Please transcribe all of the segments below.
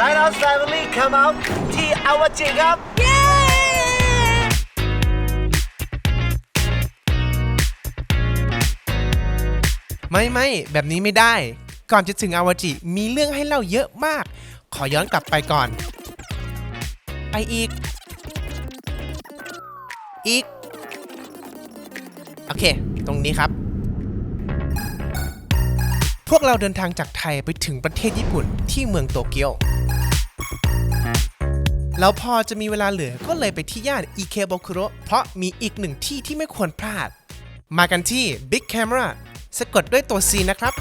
Lighthouse Family come out ที่อวจิครับไม่ไม่แบบนี้ไม่ได้ ก่อนจะถึงอาวาจิมีเรื่องให้เล่าเยอะมาก ขอย้อนกลับไปก่อน ไปอีก อีก โอเค ตรงนี้ครับ พวกเราเดินทางจากไทยไปถึงประเทศญี่ปุ่นที่เมืองโตเกียว แล้วพอจะมีเวลาเหลือก็เลยไปที่ย่านอิเคโบคุโรเพราะมีอีกหนึ่งที่ที่ไม่ควรพลาด มากันที่ Big Camera สะกดด้วยตัว C นะครับ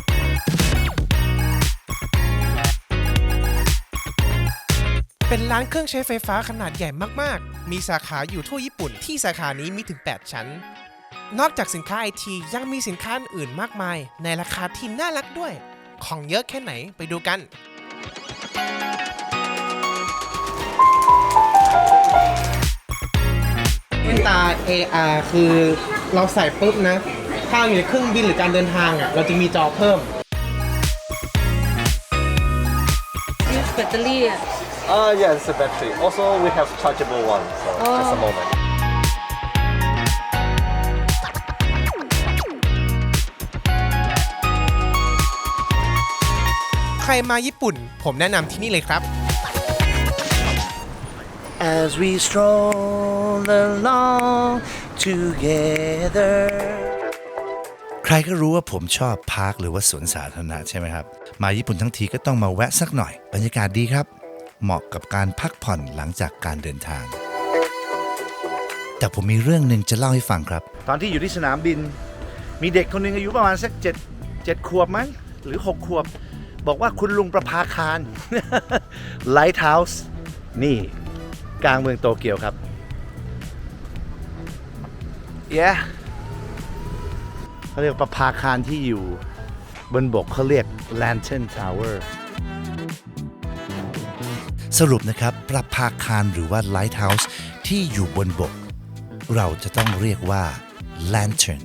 เป็นร้านเครื่องใช้ไฟฟ้าขนาดใหญ่มาก ๆ มีสาขาอยู่ทั่วญี่ปุ่นที่สาขานี้มีถึง 8 ชั้น นอกจากสินค้าไอทียังมีสินค้าอื่นมากมาย ในราคาที่น่ารักด้วย ของเยอะแค่ไหนไปดูกันแว่นตา AR คือเราใส่ปุ๊บนะ ถ้าอยู่ในเครื่องบินหรือการเดินทางอะ เราจะมีจอเพิ่ม แบตเตอรี่อะ Uh, yeah, it's a battery. Also, we have chargeable one, so just a Oh. moment. ใครมาญี่ปุ่น ผมแนะนำที่นี่เลยครับ As we stroll along together ใครก็รู้ว่าผมชอบพาร์คหรือว่าสวนสาธารณะใช่ไหมครับ มาญี่ปุ่นทั้งทีก็ต้องมาแวะสักหน่อย บรรยากาศดีครับ เหมาะกับการพักผ่อนหลังจากการเดินทาง แต่ผมมีเรื่องหนึ่งจะเล่าให้ฟังครับ ตอนที่อยู่ที่สนามบิน มีเด็กคนหนึ่งอายุประมาณสักเจ็ดเจ็ดขวบมั้งหรือหกขวบ บอกว่าคุณลุงประภาคาร Lighthouse นี่ กลางเมืองโตเกียวครับ yeah เขาเรียกประภาคารที่อยู่บนบกเขาเรียก Lantern Tower สรุปนะครับ ประภาคารหรือว่า Lighthouse ที่อยู่บนบก เราจะต้องเรียกว่า Lantern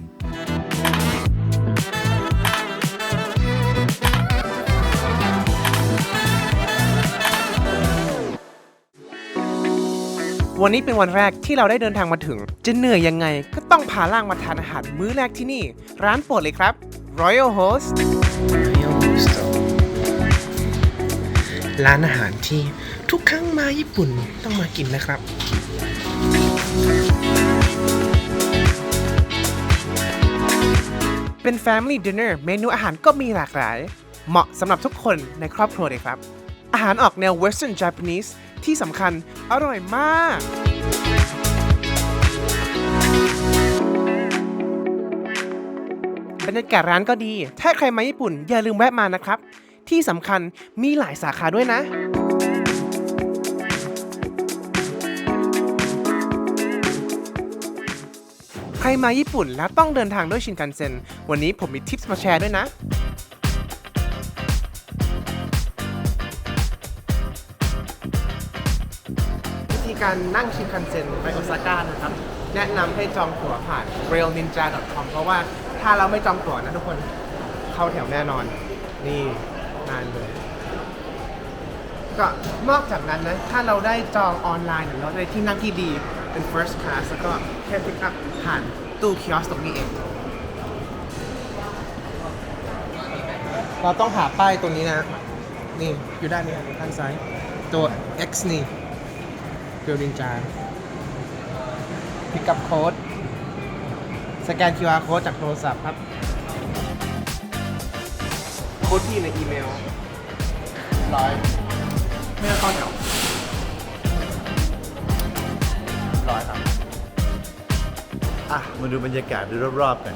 วันนี้เป็นวันแรกที่เราได้เดินทางมาถึง จะเหนื่อยยังไงก็ต้องพาล่างมาทานอาหารมื้อแรกที่นี่ ร้านโปรดเลยครับ Royal Host Royal Host ร้านอาหารที่ทุกครั้งมาญี่ปุ่นต้องมากินนะครับเป็น Family Dinner เมนูอาหารก็มีหลากหลาย เหมาะสำหรับทุกคนในครอบครัวเลยครับ อาหารออกแนว Western Japanese ที่สำคัญอร่อยมาก บรรยากาศร้านก็ดี ถ้าใครมาญี่ปุ่นอย่าลืมแวะมานะครับ ที่สำคัญมีหลายสาขาด้วยนะใครมาญี่ปุ่นแล้วต้องเดินทางด้วยชินคันเซ็น วันนี้ผมมีทิปส์มาแชร์ด้วยนะ ธีการนั่งชินคันเซ็นไปโอซาก้านะครับ แนะนำให้จองตั๋วผ่าน railninja.com เพราะว่าถ้าเราไม่จองตั๋วนะทุกคนเข้าแถวแน่นอน นี่นานเลย ก็นอกจากนั้นนะ ถ้าเราได้จองออนไลน์หรือเราได้ที่นั่งที่ดีเป็น first class แล้วก็แค่ pick up ผ่านตู้คิออสตรงนี้เอง เราต้องหาป้ายตรงนี้นะ นี่อยู่ด้านนี้ด้านซ้าย ตัว X นี่ เกลดินจา pick up code สแกน QR code จากโทรศัพท์ครับ โค้ดที่ในอีเมลร้อยไม่ต้องเข้าแถวร้อยครับ อะ มาดูบรรยากาศดูรอบๆกัน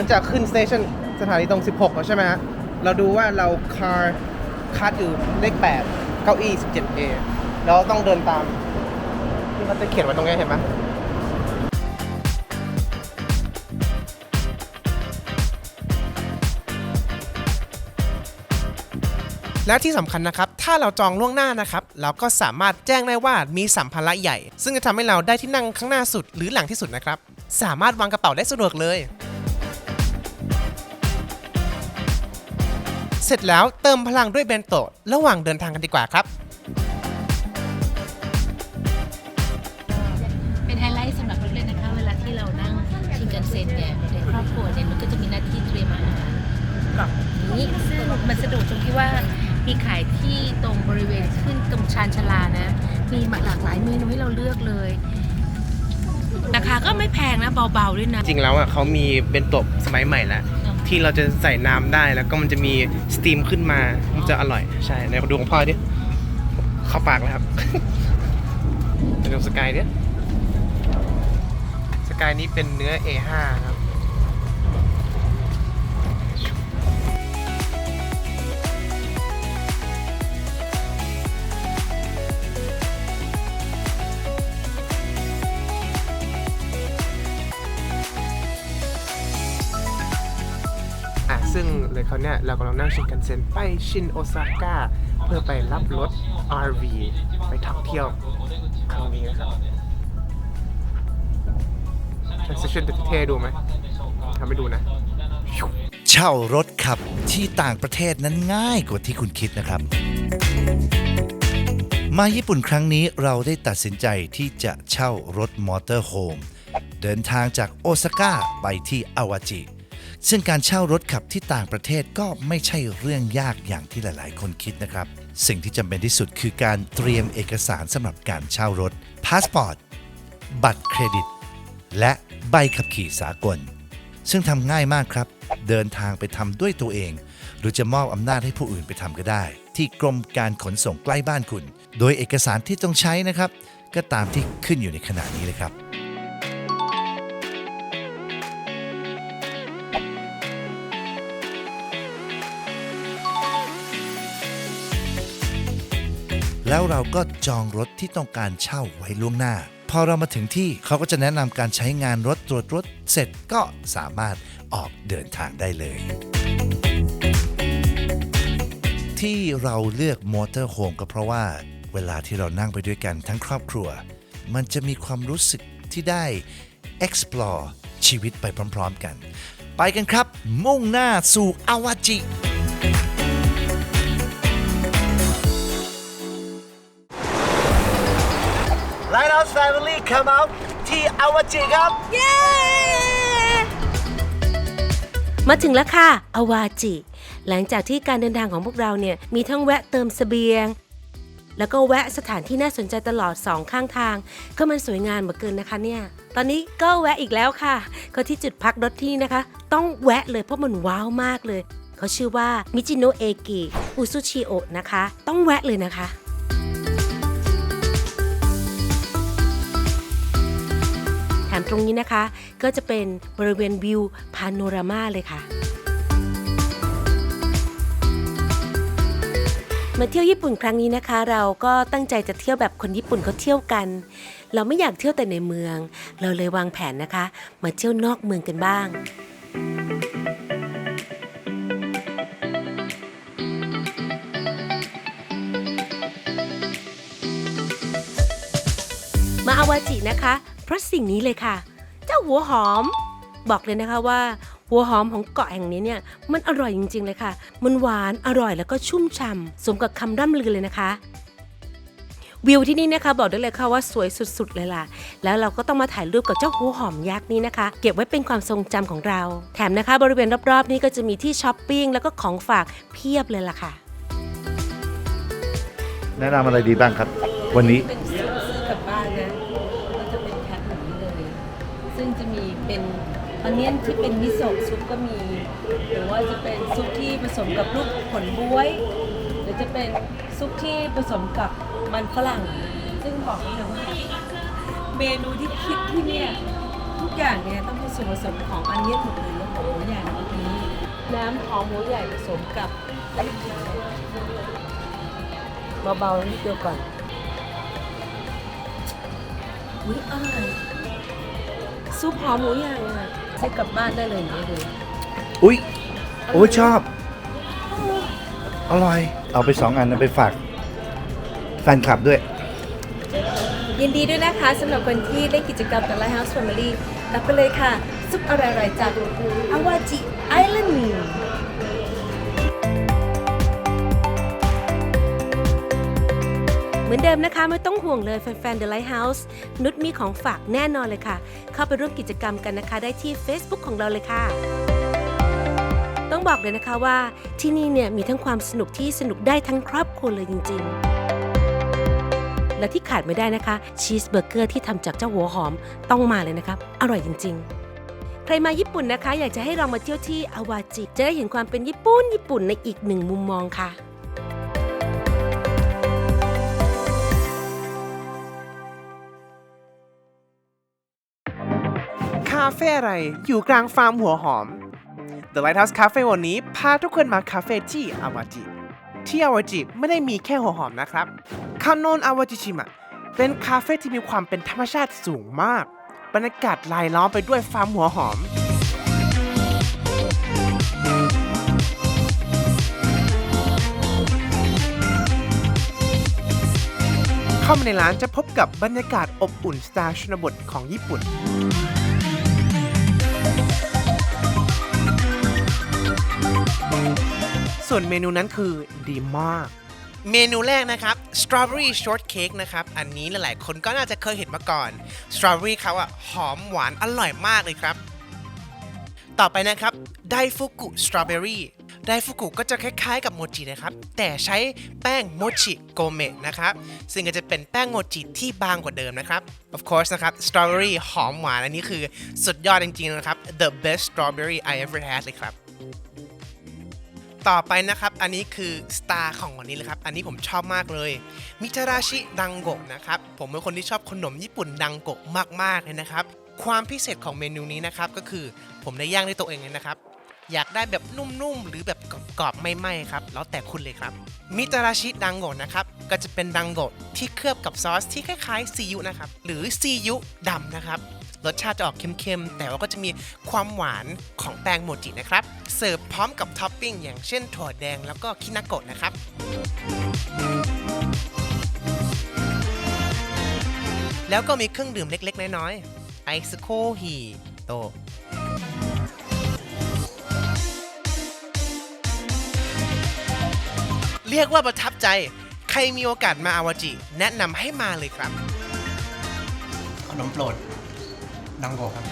ลังจากขึ้นสเตชันสถานีตรง 16แล้วใช่ไหมฮะ เราดูว่าเรา car คัดอยู่เลข 8 เก้าอี้ 17A เราต้องเดินตาม ที่เขาจะเขียนไว้ตรงนี้เห็นไหมและที่สำคัญนะครับ ถ้าเราจองล่วงหน้านะครับ เราก็สามารถแจ้งได้ว่ามีสัมภาระใหญ่ ซึ่งจะทำให้เราได้ที่นั่งข้างหน้าสุดหรือหลังที่สุดนะครับ สามารถวางกระเป๋าได้สะดวกเลย เสร็จแล้วเติมพลังด้วยเบนโตะระหว่างเดินทางกันดีกว่าครับ เป็นไฮไลท์สำหรับเราเลยนะคะ เวลาที่เรานั่งชินกันเซ็นเนี่ยในครอบครัวเนี่ยมันก็จะมีหน้าที่เตรียมอาหารกล่องนี้ซึ่งมันสะดวกตรงที่ว่ามีขายที่ตรงบริเวณขึ้นตรงชานชาลานะ มีหลากหลายเมนูให้เราเลือกเลยราคาก็ไม่แพงนะเบาๆด้วยนะ จริงแล้วอะเขามีเบนโตะสมัยใหม่แล้ว ที่เราจะใส่น้ำได้แล้วก็มันจะมีสตีมขึ้นมามันจะอร่อยใช่ในดูของพ่อดิเข้าปากแล้วครับไปดูสกายดิสกายนี้เป็นเนื้อ A5 ครับ เลยเขาเนี่ยเรากำลังนั่งชินกันเซ็นไปชินโอซาก้าเพื่อไปรับรถ RV ไปท่องเที่ยวครั้งนี้นะครับ transition จะเท่ดูไหมทำให้ดูนะ เช่ารถขับที่ต่างประเทศนั้นง่ายกว่าที่คุณคิดนะครับ มาญี่ปุ่นครั้งนี้เราได้ตัดสินใจที่จะเช่ารถมอเตอร์โฮมเดินทางจากโอซาก้าไปที่อาวาจิ ซึ่งการเช่ารถขับที่ต่างประเทศก็ไม่ใช่เรื่องยากอย่างที่หลาย ๆ คนคิดนะครับ สิ่งที่จำเป็นที่สุดคือการเตรียมเอกสารสำหรับการเช่ารถพาสปอร์ตบัตรเครดิต และใบขับขี่สากล ซึ่งทำง่ายมากครับ เดินทางไปทำด้วยตัวเอง หรือจะมอบอำนาจให้ผู้อื่นไปทำก็ได้ ที่กรมการขนส่งใกล้บ้านคุณ โดยเอกสารที่ต้องใช้นะครับ ก็ตามที่ขึ้นอยู่ในขณะนี้เลยครับ แล้วเราก็จองรถที่ต้องการเช่าไว้ล่วงหน้า พอเรามาถึงที่เขาก็จะแนะนำการใช้งานรถตรวจรถเสร็จก็สามารถออกเดินทางได้เลย ที่เราเลือกมอเตอร์โฮมก็เพราะว่าเวลาที่เรานั่งไปด้วยกันทั้งครอบครัว มันจะมีความรู้สึกที่ได้ explore ชีวิตไปพร้อมๆกัน ไปกันครับ มุ่งหน้าสู่อาวาจิ House Family come out ที่อวจิครับมาถึงแล้วค่ะ อวาจิ หลังจากที่การเดินทางของพวกเราเนี่ย มีทั้งแวะเติมเสบียง แล้วก็แวะสถานที่น่าสนใจตลอดสองข้างทาง ก็มันสวยงามเหลือเกินนะคะเนี่ย ตอนนี้ก็แวะอีกแล้วค่ะ ก็ที่จุดพักรถที่นี่นะคะ ต้องแวะเลยเพราะมันว้าวมากเลย เขาชื่อว่ามิจิโนะเอกิอุซุชิโอะนะคะ ต้องแวะเลยนะคะ แถมตรงนี้นะคะ ก็จะเป็นบริเวณวิวพาโนรามาเลยค่ะ มาเที่ยวญี่ปุ่นครั้งนี้นะคะ เราก็ตั้งใจจะเที่ยวแบบคนญี่ปุ่นเขาเที่ยวกัน เราไม่อยากเที่ยวแต่ในเมือง เราเลยวางแผนนะคะ มาเที่ยวนอกเมืองกันบ้างมาอาวาจินะคะ เพราะสิ่งนี้เลยค่ะ เจ้าหัวหอม บอกเลยนะคะว่า หัวหอมของเกาะแห่งนี้เนี่ยมันอร่อยจริง ๆ เลยค่ะ มันหวานอร่อยแล้วก็ชุ่มฉ่ำสมกับคำร่ำลือเลยนะคะวิวที่นี่นะคะบอกได้เลยค่ะว่าสวยสุดๆเลยล่ะ แล้วเราก็ต้องมาถ่ายรูปกับเจ้าหัวหอมยักษ์นี้นะคะ เก็บไว้เป็นความทรงจำของเรา แถมนะคะบริเวณรอบๆ นี้ก็จะมีที่ช้อปปิ้งแล้วก็ของฝากเพียบเลยล่ะค่ะ แนะนำอะไรดีบ้างครับ วันนี้ เป็นซื้อกลับบ้านนะก็จะเป็นแพ็คแบบนี้เลย ซึ่งจะมีเป็น อันเนี้ยที่เป็นมิโซะซุปก็มี หรือว่าจะเป็นซุปที่ผสมกับลูกผลบวย หรือจะเป็นซุปที่ผสมกับมันฝรั่ง ซึ่งบอกเลยว่าเมนูที่คิดที่เนี่ยทุกอย่างเนี่ยต้องเป็นส่วนผสมของอันเนี้ยหมดเลยแล้วของหมูใหญ่เมื่อกี้น้ำของหมูใหญ่ผสมกับเบาๆนิดเดียวก่อนอุ้ยอร่อยซุปหอมหมูย่างอะ ใช้กลับบ้านได้เลยอย่างนี้เลยอุ้ยโอ้ยชอบ อร่อย เอาไปสองอันเอาไปฝากแฟนคลับด้วย ยินดีด้วยนะคะสำหรับคนที่เล่นกิจกรรมกับ Lighthouse Family รับไปเลยค่ะ ซุปอร่อยๆจากอาวาจิไอแลนด์ เหมือนเดิมนะคะไม่ต้องห่วงเลยแฟนๆ The Lighthouse นุชมีของฝากแน่นอนเลยค่ะ เข้าไปร่วมกิจกรรมกันนะคะ ได้ที่ Facebook ของเราเลยค่ะ ต้องบอกเลยนะคะว่าที่นี่เนี่ยมีทั้งความสนุกที่สนุกได้ทั้งครอบครัวเลยจริง ๆ และที่ขาดไม่ได้นะคะชีสเบอร์เกอร์ที่ทำจากเจ้าหัวหอมต้องมาเลยนะครับอร่อยจริง ๆใครมาญี่ปุ่นนะคะ อยากจะให้ลองมาเที่ยวที่อาวาจิ จะได้เห็นความเป็นญี่ปุ่นญี่ปุ่นในอีกหนึ่งมุมมองค่ะาเฟ่อะไรอยู่กลางฟาร์มหัวหอม The Lighthouse Cafe วันนี้พาทุกคนมาคาเฟ่ที่อาวาจิ ที่อาวาจิไม่ได้มีแค่หัวหอมนะครับคานอนอาวาจิชิมะเป็นคาเฟ่ที่มีความเป็นธรรมชาติสูงมาก บรรยากาศลายล้อมไปด้วยฟาร์มหัวหอมเข้ามาในร้านจะพบกับบรรยากาศอบอุ่นสไตล์ชนบทของญี่ปุ่น วนเมนูนั้นคือดีมาก เมนูแรกนะครับ strawberry shortcake นะครับ อันนี้หลายๆ คนก็น่าจะเคยเห็นมาก่อน strawberry เขาอะหอมหวานอร่อยมากเลยครับ ต่อไปนะครับไดฟุกุสตรอเบอรี่ไดฟุกุก็จะคล้ายๆ กับโมจินะครับ แต่ใช้แป้งโมจิโกเมะนะครับ ซึ่งก็จะเป็นแป้งโมจิที่บางกว่าเดิมนะครับ of course นะครับสตรอเบอรี่หอมหวานอันนี้คือสุดยอดจริงๆนะครับ the best strawberry I ever had เลยครับ ต่อไปนะครับ อันนี้คือสตาร์ของวันนี้เลยครับ อันนี้ผมชอบมากเลย มิจาราชิดังโกะนะครับ ผมเป็นคนที่ชอบขนมญี่ปุ่นดังโกะมากๆเลยนะครับ ความพิเศษของเมนูนี้นะครับ ก็คือผมได้ย่างด้วยตัวเองเลยนะครับ อยากได้แบบนุ่มๆ หรือแบบกรอบๆ ไม่ไหม้ครับ แล้วแต่คุณเลยครับ มิจาราชิดังโกะนะครับ ก็จะเป็นดังโกะที่เคลือบกับซอสที่คล้ายๆซีอิ๊วนะครับ หรือซีอิ๊วดำนะครับ รสชาติจะออกเค็มๆ แต่ว่าก็จะมีความหวานของแป้งโมจินะครับ เสิร์ฟพร้อมกับท็อปปิ้งอย่างเช่นถั่วแดงแล้วก็คินาโกะนะครับแล้วก็มีเครื่องดื่มเล็ก ๆ น้อยๆ ไอซ์โคฮีโต เรียกว่าประทับใจ ใครมีโอกาสมาอาวาจิ แนะนำให้มาเลยครับ ขนมโปรด ดังโกครับ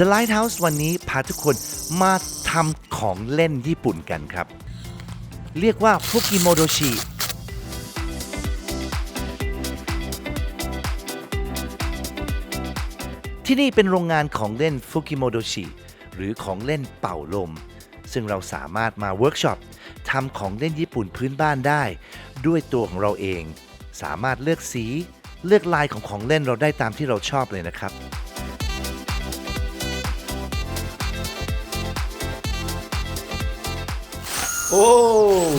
The Lighthouse วันนี้พาทุกคนมาทำของเล่นญี่ปุ่นกันครับ เรียกว่าฟุกิโมโดชิ ที่นี่เป็นโรงงานของเล่นฟุกิโมโดชิหรือของเล่นเป่าลม ซึ่งเราสามารถมาเวิร์กช็อปทำของเล่นญี่ปุ่นพื้นบ้านได้ ด้วยตัวของเราเอง สามารถเลือกสี เลือกลายของของเล่นเราได้ตามที่เราชอบเลยนะครับ โอ้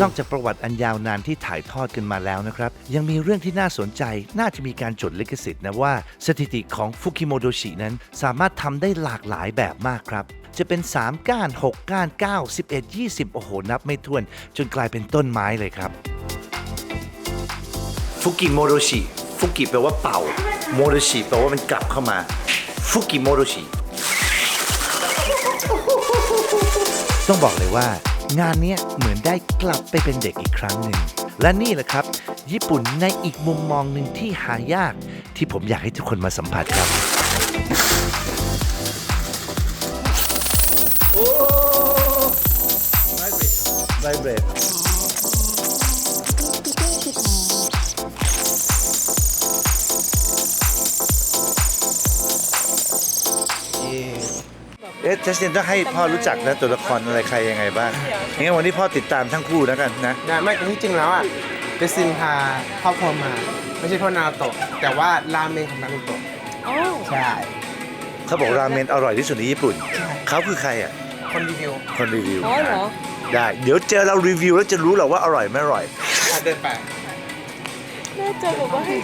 นอกจากประวัติอันยาวนานที่ถ่ายทอดกันมาแล้วนะครับ ยังมีเรื่องที่น่าสนใจน่าจะมีการจดลิขสิทธิ์นะว่า สถิติของฟุกิโมโดชินั้นสามารถทำได้หลากหลายแบบมากครับ จะเป็น 3 ก้าน 6 ก้าน 9 11 20 โอ้โห นับไม่ถ้วน จนกลายเป็นต้นไม้เลยครับ ฟุกิโมโดชิฟุกิแปลว่าเป่า โมโดชิแปลว่ามันกลับเข้ามา ฟุกิโมโดชิต้องบอกเลยว่า งานนี้เหมือนได้กลับไปเป็นเด็กอีกครั้งหนึ่ง และนี่แหละครับ ญี่ปุ่นในอีกมุมมองหนึ่งที่หายาก ที่ผมอยากให้ทุกคนมาสัมผัสครับไวเบรดเอ๊ะจัสตินต้องให้พ่อรู้จักนะตัวละครอะไรใครยังไงบ้างงั้นวันนี้พ่อติดตามทั้งคู่แล้วกันนะ นะไม่แต่ที่จริงแล้วอะเดซินพาครอบครัวมา ไม่ใช่เพราะนารูโตะแต่ว่าราเมงของนารูโตะโอ้ใช่เขาบอกราเมนอร่อยที่สุดในญี่ปุ่น เขาคือใครอะ คนรีวิวคนรีวิวอ๋อเหรอ ได้ เดี๋ยวเจอเรารีวิวแล้วจะรู้หรอกว่าอร่อยไม่อร่อยใช่เดินไปแม่จะบอกว่าให้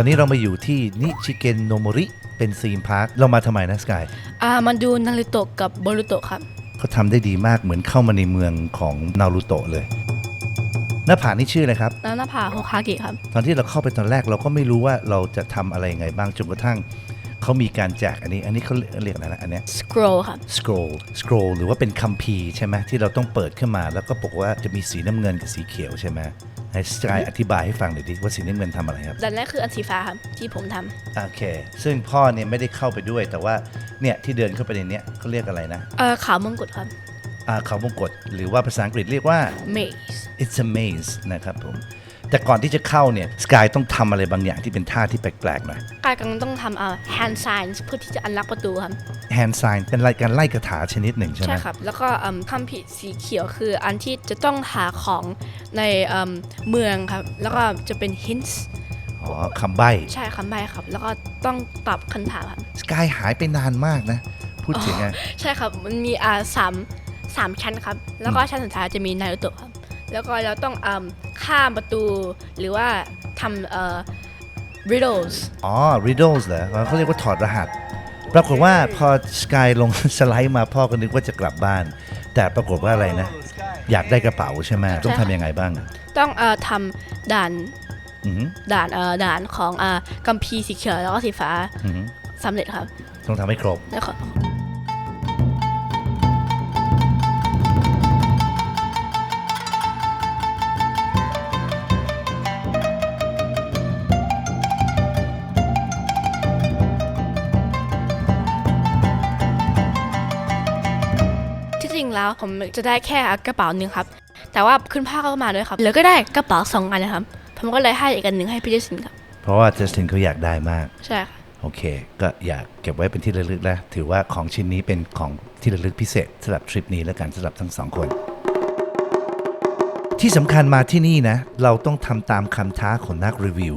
ตอนนี้เรามาอยู่ที่นิชิเกนโนโมริเป็นซีมพาร์คเรามาทำไมนะสกายอ่ามันดูนาริโตะกับโบรุโตะครับ เขาทำได้ดีมากเหมือนเข้ามาในเมืองของนารูโตะเลย หน้าผานี่ชื่ออะไรครับ แล้วหน้าผาโฮคาเกะครับ ตอนที่เราเข้าไปตอนแรกเราก็ไม่รู้ว่าเราจะทำอะไรยังไงบ้างจนกระทั่ง เขามีการแจกอันนี้ อันนี้เขาเรียกอะไรนะอันเนี้ย scroll ครับ scroll scroll หรือว่าเป็นคัมภีร์ใช่ไหมที่เราต้องเปิดขึ้นมา แล้วก็บอกว่าจะมีสีน้ำเงินกับสีเขียวใช่ไหมให้สกายอธิบายให้ฟังหน่อยดิว่าสีน้ำเงินทำอะไรครับ ดันแรกคืออันสีฟ้าครับที่ผมทำโอเค ซึ่งพ่อเนี่ยไม่ได้เข้าไปด้วย แต่ว่าเนี่ยที่เดินเข้าไปในเนี้ยเขาเรียกอะไรนะเอ่อขาวมงกุฎครับ อ่าเขาวงกตหรือว่าภาษาอังกฤษเรียกว่า maze it's a maze นะครับผม แต่ก่อนที่จะเข้าเนี่ยสกายต้องทำอะไรบางอย่างที่เป็นท่าที่แปลกๆหน่อยกายกำลังต้องทำเอ่อ hand signs เพื่อที่จะอันล็อกประตูครับ hand sign เป็นรายการไล่คาถาชนิดหนึ่งใช่ไหมใช่ครับ แล้วก็อืมคำผิดสีเขียวคืออันที่จะต้องหาของในอืมเมืองครับ แล้วก็จะเป็น hints อ๋อคำใบ้ใช่คำใบ้ครับ แล้วก็ต้องตอบคำถามครับ สกายหายไปนานมากนะ พูดถึงอะ ใช่ครับ มันมีอ่าสามสามชั้นครับ แล้วก็ชั้นสุดท้ายจะมีนารุโตะครับ แล้วก็เราต้องอืมข้ามประตูหรือว่าทำเอ่อ riddles อ๋อ riddles เหรออ๋อเขาเรียกว่าถอดรหัส ปรากฏว่าพอสกายลง สไลด์มาพ่อก็นึกว่าจะกลับบ้าน แต่ปรากฏว่าอะไรนะ อยากได้กระเป๋าใช่ไหมต้องทำยังไงบ้าง ต้องเอ่อทำด่านอือหือด่านเอ่อด่านของอ่ากัมพีร์สีเขียวแล้วก็สีฟ้าอือหือสำเร็จครับ ต้องทำให้ครบแล้วก็ที่จริง ผมจะได้แค่กระเป๋าหนึ่งครับ แต่ว่าคุณพ่อก็มาด้วยครับ แล้วก็ได้กระเป๋าสองอันนะครับ ผมก็เลยให้อีกอันหนึ่งให้พี่เจสินครับ เพราะว่าจัสตินเขาอยากได้มาก ใช่ค่ะโอเค ก็อยากเก็บไว้เป็นที่ระลึกนะถือว่าของชิ้นนี้เป็นของที่ระลึกพิเศษสำหรับทริปนี้แล้วกันสำหรับทั้งสองคน ที่สำคัญมาที่นี่นะ เราต้องทำตามคำท้าของนักรีวิว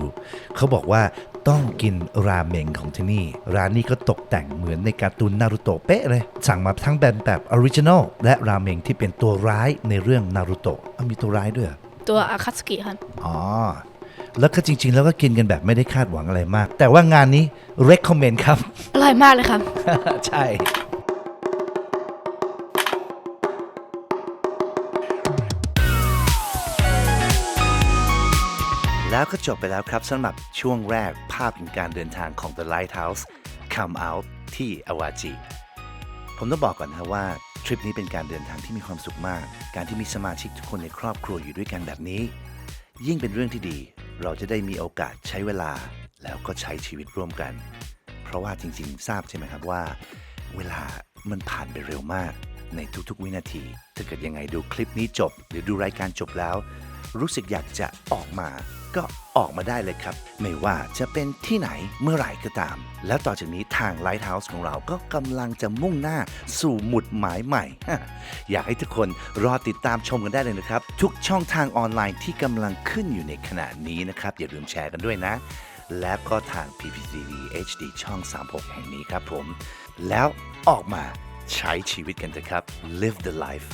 เขาบอกว่าต้องกินราเมงของที่นี่ ร้านนี้ก็ตกแต่งเหมือนในการ์ตูนนารูโตะเป๊ะเลย สั่งมาทั้งแบบแบบออริจินอลและราเมงที่เป็นตัวร้ายในเรื่องนารูโตะอ้าวมีตัวร้ายด้วยเหรอตัวอาคาสกิครับอ๋อแล้วก็จริง ๆ แล้วก็กินกันแบบไม่ได้คาดหวังอะไรมาก แต่ว่างานนี้ recommend ครับ อร่อยมากเลยครับ ใช่ แล้วก็จบไปแล้วครับสำหรับช่วงแรกภาพแห่งการเดินทางของ The Lighthouse Come Out ที่อาวาจิ ผมต้องบอกก่อนนะว่าทริปนี้เป็นการเดินทางที่มีความสุขมาก การที่มีสมาชิกทุกคนในครอบครัวอยู่ด้วยกันแบบนี้ ยิ่งเป็นเรื่องที่ดี เราจะได้มีโอกาสใช้เวลา แล้วก็ใช้ชีวิตร่วมกัน เพราะว่าจริงๆ ทราบใช่ไหมครับว่า เวลามันผ่านไปเร็วมาก ในทุกๆ วินาที ถ้าเกิดยังไงดูคลิปนี้จบ หรือดูรายการจบแล้ว รู้สึกอยากจะออกมา ก็ออกมาได้เลยครับ ไม่ว่าจะเป็นที่ไหนเมื่อไหร่ก็ตาม แล้วต่อจากนี้ทาง Lighthouse ของเราก็กำลังจะมุ่งหน้าสู่หมุดหมายใหม่ อยากให้ทุกคนรอติดตามชมกันได้เลยนะครับ ทุกช่องทางออนไลน์ที่กำลังขึ้นอยู่ในขณะนี้นะครับ อย่าลืมแชร์กันด้วยนะ และก็ทาง PPTV HD ช่อง 36 แห่งนี้ครับผม แล้วออกมาใช้ชีวิตกันเถอะครับ live the life